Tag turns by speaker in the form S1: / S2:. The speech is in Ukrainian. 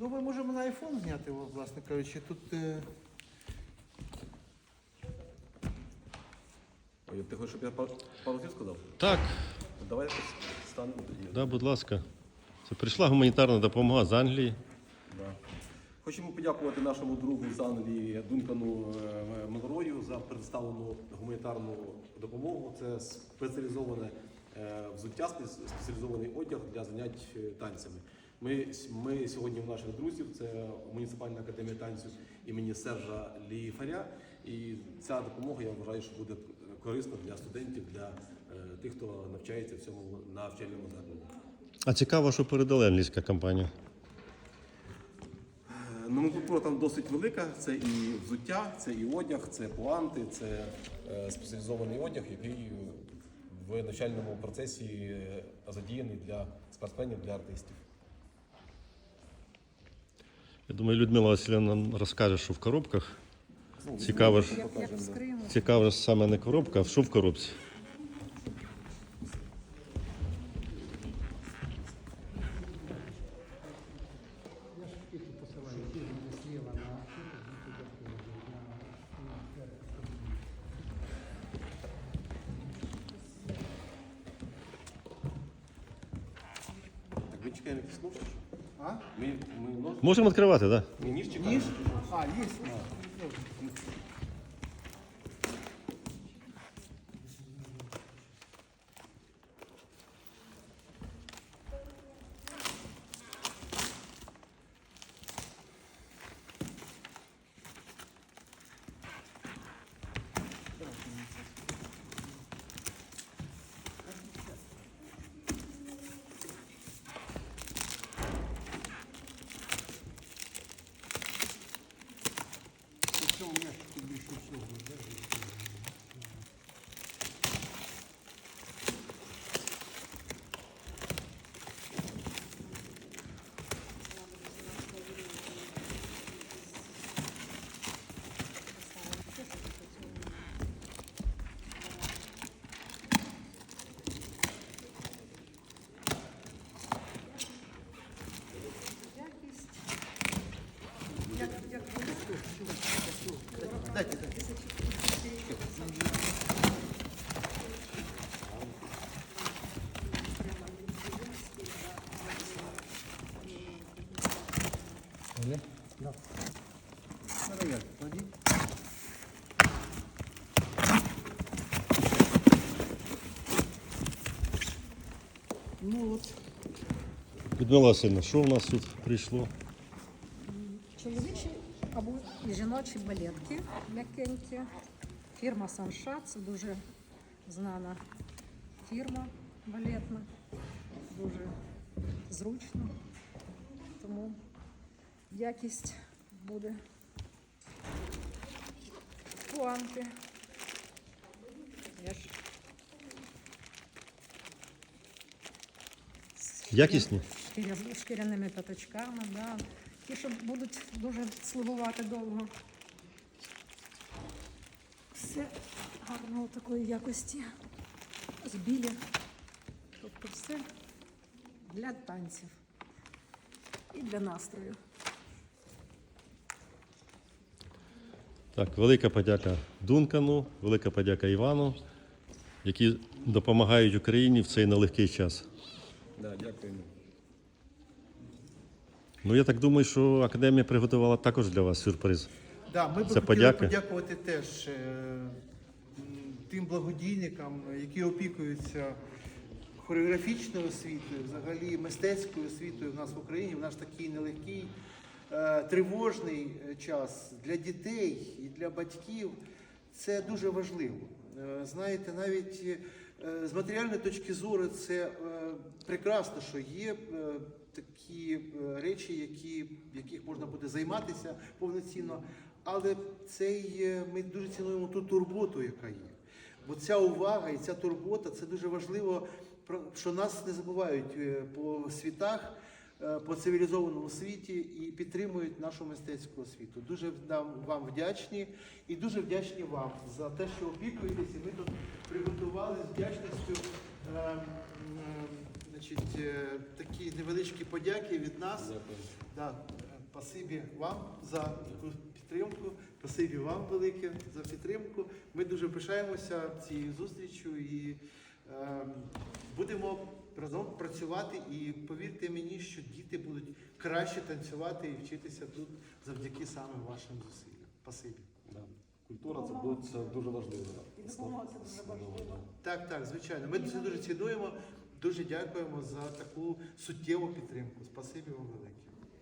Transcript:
S1: Ну, ми можемо на iPhone зняти, власне кажучи. Тут е,
S2: Ой, ти хочеш, щоб я пару пару слів сказав?
S3: Так,
S2: Давай якось станемо тоді.
S3: да, будь ласка. Це прийшла гуманітарна допомога з Англії.
S2: Да. Хочемо подякувати нашому другу з Англії Дункану е, Мелрою за представлену гуманітарну допомогу. Це спеціалізоване е, взуття, спе- спеціалізований одяг для занять е, танцями. Ми, с- ми сьогодні у наших друзів, це муніципальна академія танців імені Сержа Ліфаря. І ця допомога, я вважаю, що буде корисна для студентів, для е, тих, хто навчається в цьому навчальному закладі.
S3: А цікаво, що передала англійська компанія.
S2: Номенклатура там досить велика. Це і взуття, це і одяг, це пуанти, це е, спеціалізований одяг, який в навчальному процесі е, задіяний для спортсменів, для артистів.
S3: Я думаю, Людмила Васильівна нам розкаже, що в коробках. Цікаво ж, цікаво ж саме не коробка, а що в коробці.
S2: Так, ми чекаємо якісь нож?
S1: А?
S2: Ми, ми нож?
S3: Можемо відкривати, так? Да?
S2: Ніж чекаємо?
S1: ніж. А, є.
S4: Якість.
S1: Дайте, дайте. Ну, як, кладіть. Ну от,
S3: Людмила Васильівна, що в нас тут прийшло?
S4: Чоловічі або і жіночі балетки м'якенькі. Фірма Санша, це дуже знана фірма балетна, дуже зручно. Тому якість буде пуанти.
S3: Якісні?
S4: шкіря- шкіряними п'ятачками, да. Ті, що будуть дуже слугувати довго. Все гарного такої якості. З білі. Тобто все для танців і для настрою.
S3: Так, велика подяка Дункану, велика подяка Івану, які допомагають Україні в цей нелегкий час.
S2: Да, дякуємо.
S3: Ну, я так думаю, що академія приготувала також для вас сюрприз.
S1: Да, ми б
S3: Це
S1: хотіли подякувати теж е, тим благодійникам, які опікуються хореографічною освітою, взагалі мистецькою освітою в нас в Україні. В наш такий нелегкий, е, тривожний е, час для дітей і для батьків. Це дуже важливо. Е, Знаєте, навіть з матеріальної точки зору це е, прекрасно, що є е, такі е, речі, які, яких можна буде займатися повноцінно. Але цей, є. ми дуже цінуємо ту турботу, яка є. Бо ця увага і ця турбота це дуже важливо, що нас не забувають е, по світах, е, по цивілізованому світі і підтримують нашу мистецьку освіту. Дуже вам вдячні і дуже вдячні вам за те, що опікуєтесь. І ми тут приготували з вдячністю е, е, значить, е, такі невеличкі подяки від нас.
S2: Дякую.
S1: Да, Спасибі вам за таку підтримку. Спасибі вам велике за підтримку. Ми дуже пишаємося цією зустрічю і е, будемо разом працювати. І повірте мені, що діти будуть краще танцювати і вчитися тут завдяки саме вашим зусиллям. Спасибі.
S2: Да. Культура це буде це дуже важливо.
S5: І допомога це дуже важливо.
S1: Так, так, звичайно. Ми це дуже цінуємо. Дуже дякуємо за таку суттєву підтримку. Спасибі вам велике.